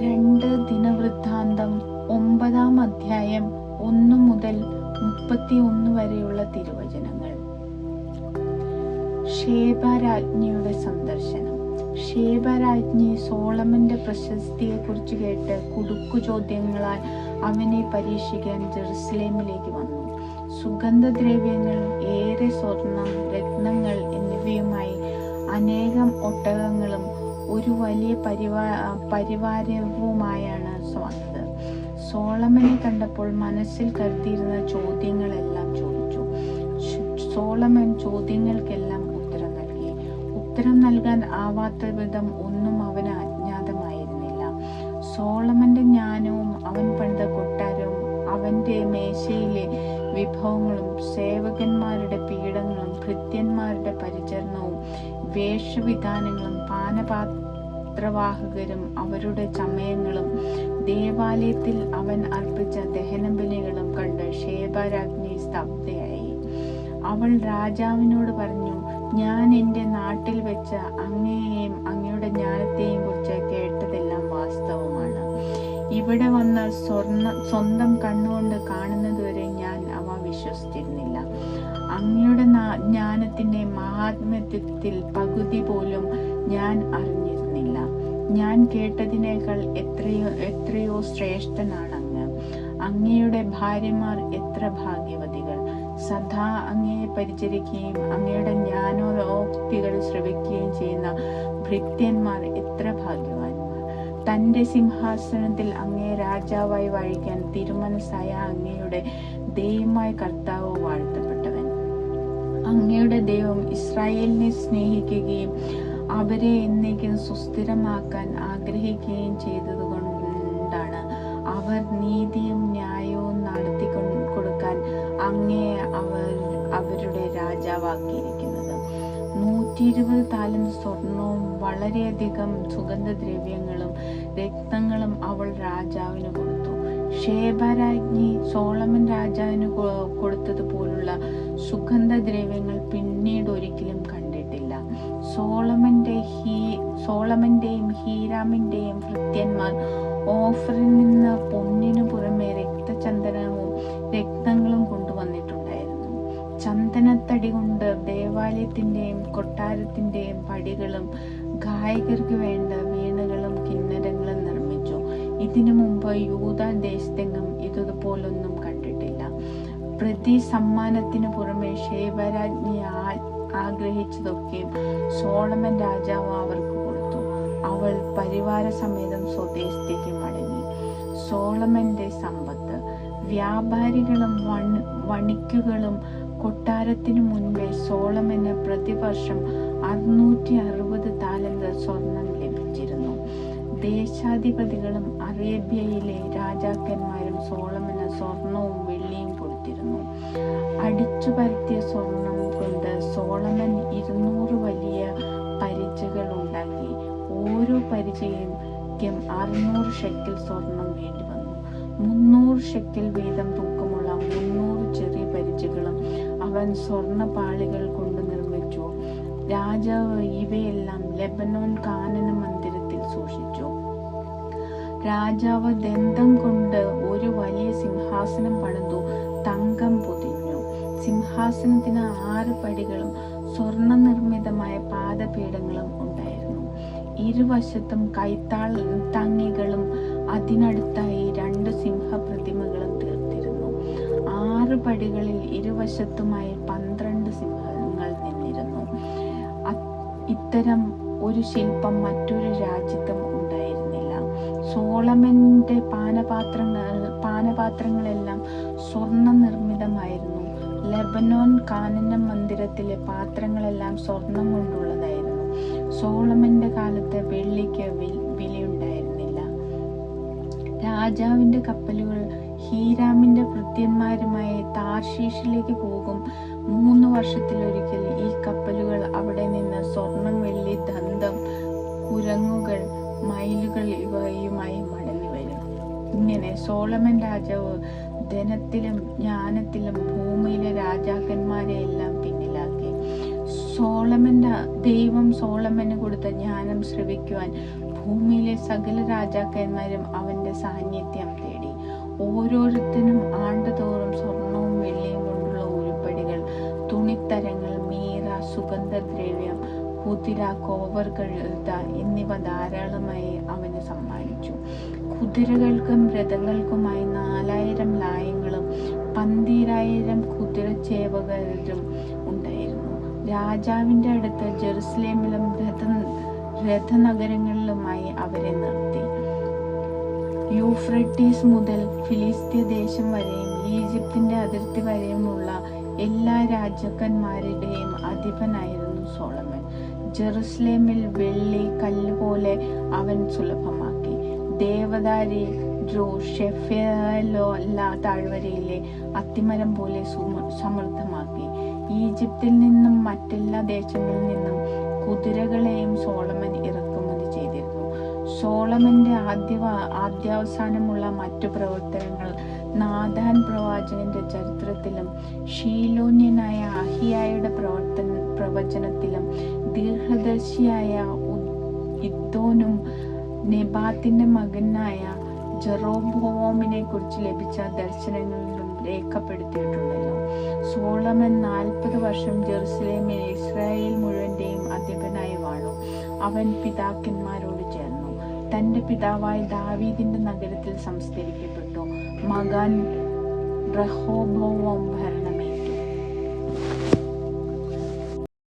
രണ്ട് ദിനവൃത്താന്തം ഒമ്പതാം അധ്യായം ഒന്ന് മുതൽ മുപ്പത്തി ഒന്ന് വരെയുള്ള തിരുവചനങ്ങൾ. ഷേബരാജ്ഞിയുടെ സന്ദർശനം. ഷേബരാജ്ഞി സോളമന്റെ പ്രശസ്തിയെക്കുറിച്ച് കേട്ട് കുടുക്കു ചോദ്യങ്ങളാൽ അവനെ പരീക്ഷിക്കാൻ ജെറുസലേമിലേക്ക് വന്നു. സുഗന്ധദ്രവ്യങ്ങൾ ഏറെ സ്വർണം രത്നങ്ങൾ എന്നിവയുമായി അനേകം ഒട്ടകങ്ങളും ഒരു വലിയ പരിവാ പരിവാരവുമായാണ് വന്നത്. സോളമനെ കണ്ടപ്പോൾ മനസ്സിൽ കരുതിയിരുന്ന ചോദ്യങ്ങളെല്ലാം ചോദിച്ചു. സോളമൻ ചോദ്യങ്ങൾക്കെല്ലാം ഉത്തരം നൽകി. ഉത്തരം നൽകാൻ ആവാത്ത വിധം ഒന്നും അവന് അജ്ഞാതമായിരുന്നില്ല. സോളമന്റെ ജ്ഞാനവും അവൻ പണിത കൊട്ടാരവും അവന്റെ മേശയിലെ വിഭവങ്ങളും സേവകന്മാരുടെ പീഠങ്ങളും ഭൃത്യന്മാരുടെ പരിചരണവും വേഷവിധാനങ്ങളും പാനപാത്രവാഹകരും അവരുടെ ചമയങ്ങളും ദേവാലയത്തിൽ അവൻ അർപ്പിച്ച ദഹനബലികളും കണ്ട് ഷേബരാജ്ഞി സ്തബ്ധയായി. അവൾ രാജാവിനോട് പറഞ്ഞു ഞാൻ എന്റെ നാട്ടിൽ വെച്ച അങ്ങയെയും അങ്ങയുടെ ജ്ഞാനത്തെയും കുറിച്ച് ഇവിടെ വന്ന് സ്വർണ സ്വന്തം കണ്ണുകൊണ്ട് കാണുന്നതുവരെ ഞാൻ അവ വിശ്വസിച്ചിരുന്നില്ല. അങ്ങയുടെ ജ്ഞാനത്തിന്റെ മഹാത്മ്യത്തിൽ പകുതി പോലും ഞാൻ അറിഞ്ഞിരുന്നില്ല. ഞാൻ കേട്ടതിനേക്കാൾ എത്രയോ എത്രയോ ശ്രേഷ്ഠനാണ് അങ്ങ് അങ്ങയുടെ ഭാര്യമാർ എത്ര ഭാഗ്യവതികൾ. സദാ അങ്ങയെ പരിചരിക്കുകയും അങ്ങയുടെ ജ്ഞാനോക്തികൾ ശ്രവിക്കുകയും ചെയ്യുന്ന ഭൃത്യന്മാർ എത്ര ഭാഗ്യവാന്മാർ. തന്റെ സിംഹാസനത്തിൽ അങ്ങേ രാജാവായി വഴിക്കാൻ തിരുമനസ്സായ അങ്ങയുടെ ദൈവമായ കർത്താവ് വാഴ്ത്തപ്പെട്ടവൻ. അങ്ങയുടെ ദൈവം ഇസ്രായേലിനെ സ്നേഹിക്കുകയും അവരെ എന്നേക്കും സുസ്ഥിരമാക്കാൻ ആഗ്രഹിക്കുകയും ചെയ്തത് കൊണ്ടാണ് അവർ നീതിയും ന്യായവും നടത്തി കൊടുക്കാൻ അങ്ങയെ അവർ അവരുടെ രാജാവാക്കിയിരിക്കുന്നത്. നൂറ്റി ഇരുപത് താലം സ്വർണവും വളരെയധികം സുഗന്ധദ്രവ്യങ്ങളും രക്തങ്ങളും അവൾ രാജാവിന് കൊടുത്തു. ഷേബരാജ്ഞി സോളമൻ രാജാവിന് കൊടുത്തതുപോലുള്ള സുഗന്ധദ്രവ്യങ്ങൾ പിന്നീട് ഒരിക്കലും കണ്ടിട്ടില്ല. സോളമന്റെ ഹീ സോളമന്റെയും ഹീരാമിന്റെയും ഭൃത്യന്മാർ ഓഫറിൽ നിന്ന് പൊന്നിനു പുറമെ രക്തചന്ദനവും രക്തങ്ങളും ചന്ദനത്തടി കൊണ്ട് ദേവാലയത്തിന്റെയും കൊട്ടാരത്തിന്റെയും പടികളും ഗായകർക്ക് വേണ്ട വീണകളും കിന്നരങ്ങളും നിർമ്മിച്ചു. ഇതിനു മുമ്പ് യൂത ദേശത്തെങ്ങും ഇതുപോലൊന്നും കണ്ടിട്ടില്ല. പ്രതി സമ്മാനത്തിന് പുറമെ ഷേബരാജ്ഞി ആ- ആഗ്രഹിച്ചതൊക്കെയും സോളമൻ രാജാവ് അവർക്ക് കൊടുത്തു. അവൾ പരിവാര സമേതം സ്വദേശത്തേക്ക് മടങ്ങി. സോളമന്റെ സമ്പത്ത് വ്യാപാരികളും വൺ- വണിക്കുകളും കൊട്ടാരത്തിനു മുൻപേ സോളമന് പ്രതിവർഷം അറുന്നൂറ്റി അറുപത് താലന്ത് സ്വർണം ലഭിച്ചിരുന്നു. ദേശാധിപതികളും അറേബ്യയിലെ രാജാക്കന്മാരും സോളമന് സ്വർണവും വെള്ളിയും കൊടുത്തിരുന്നു. അടിച്ചു പരത്തിയ സ്വർണം കൊണ്ട് സോളമൻ ഇരുന്നൂറ് വലിയ പരിചകൾ ഉണ്ടാക്കി. ഓരോ പരിചയും അറുന്നൂറ് ഷെക്കിൽ സ്വർണം വേണ്ടി വന്നു. മുന്നൂറ് ഷെക്കിൽ വീതം തൂക്കമുള്ള മുന്നൂറ് ചെറിയ പരിചകളും അവൻ സ്വർണ പാളികൾ കൊണ്ട് നിർമ്മിച്ചു. രാജാവ് ഇവയെല്ലാം ലെബനോൻ കാനന മന്ദിരത്തിൽ സൂക്ഷിച്ചു. രാജാവ് ദന്തം കൊണ്ട് ഒരു വലിയ സിംഹാസനം പണിതു തങ്കം പൊതിഞ്ഞു. സിംഹാസനത്തിന് ആറ് പടികളും സ്വർണ നിർമ്മിതമായ പാദപീഠങ്ങളും ഉണ്ടായിരുന്നു. ഇരുവശത്തും കൈത്താൾ തങ്ങികളും അതിനടുത്തായി രണ്ട് സിംഹപ്രതിമകളും പടികളിൽ ഇരുവശത്തുമായി പന്ത്രണ്ട് സിംഹങ്ങൾ നിന്നിരുന്നു. ഇത്തരം ഒരു ശില്പം മറ്റൊരു രാജ്യത്തും ഉണ്ടായിരുന്നില്ല. സോളമന്റെ പാനപാത്രങ്ങൾ പാനപാത്രങ്ങളെല്ലാം സ്വർണ നിർമ്മിതമായിരുന്നു ലെബനോൻ കാനന മന്ദിരത്തിലെ പാത്രങ്ങളെല്ലാം സ്വർണം കൊണ്ടുള്ളതായിരുന്നു. സോളമന്റെ കാലത്ത് വെള്ളിക്ക് വിലയുണ്ടായിരുന്നില്ല. രാജാവിന്റെ കപ്പലുകൾ ഹീരാമിന്റെ ഭൃത്യന്മാരുമായി താർഷീഷിലേക്ക് പോകും. മൂന്ന് വർഷത്തിലൊരിക്കൽ ഈ കപ്പലുകൾ അവിടെ നിന്ന് സ്വർണം വെള്ളി ദന്തം കുരങ്ങുകൾ മയിലുകൾ ഇവയുമായി മടങ്ങി വരും. ഇങ്ങനെ സോളമൻ രാജാവ് ധനത്തിലും ജ്ഞാനത്തിലും ഭൂമിയിലെ രാജാക്കന്മാരെ എല്ലാം പിന്നിലാക്കി. സോളമന്റെ ദൈവം സോളമന് കൊടുത്ത ജ്ഞാനം ശ്രവിക്കുവാൻ ഭൂമിയിലെ സകല രാജാക്കന്മാരും അവന്റെ സാന്നിധ്യം തേടി. ഓരോരുത്തരും ആണ്ടുതോറും സ്വർണവും സുഗന്ധദ്രവ്യം കുതിര കോവർ കഴുത എന്നിവ ധാരാളമായി അവന് സമ്മാനിച്ചു. കുതിരകൾക്കും രഥങ്ങൾക്കുമായി നാലായിരം ലായങ്ങളും പന്തിരായിരം കുതിരച്ചേവകരും ഉണ്ടായിരുന്നു. രാജാവിന്റെ അടുത്ത് ജെറുസലേമിലും രഥ രഥനഗരങ്ങളിലുമായി അവരെ നിർത്തി. യൂഫ്രട്ടീസ് മുതൽ ഫിലിസ്തീയ ദേശം വരെയും ഈജിപ്തിന്റെ അതിർത്തി വരെയുമുള്ള എല്ലാ രാജാക്കന്മാരുടെയും അധിപനായിരുന്നു സോളമൻ. ജെറുസലേമിൽ വെള്ളി കല്ല് പോലെ അവൻ സുലഭമാക്കി. ദേവദാരി താഴ്വരയിലെ അത്തിമരം പോലെ സമൃദ്ധമാക്കി. ഈജിപ്തിൽ നിന്നും മറ്റെല്ലാ ദേശങ്ങളിൽ നിന്നും കുതിരകളെയും സോളമൻ സോളമന്റെ ആദ്യ ആദ്യാവസാനമുള്ള മറ്റു പ്രവർത്തനങ്ങൾ നാഥാൻ പ്രവാചകന്റെ ചരിത്രത്തിലും ഷീലോന്യനായ അഹിയായുടെ പ്രവർത്തന പ്രവചനത്തിലും ദീർഘദർശിയായ ഇദ്ദോനും നെബാത്തിന്റെ മകനായ ജെറോബോമിനെ കുറിച്ച് ലഭിച്ച ദർശനങ്ങളിലും രേഖപ്പെടുത്തിയിട്ടുണ്ടല്ലോ. സോളമൻ നാൽപ്പത് വർഷം ജെറുസലേമിൽ ഇസ്രായേൽ മുഴുവന്റെയും അധിപനായി വാണു. അവൻ പിതാക്കന്മാരോട് തന്റെ പിതാവായ ദാവീദിന്റെ നഗരത്തിൽ സംസ്കരിക്കപ്പെട്ടു. മകൻ ഭരണമേറ്റു.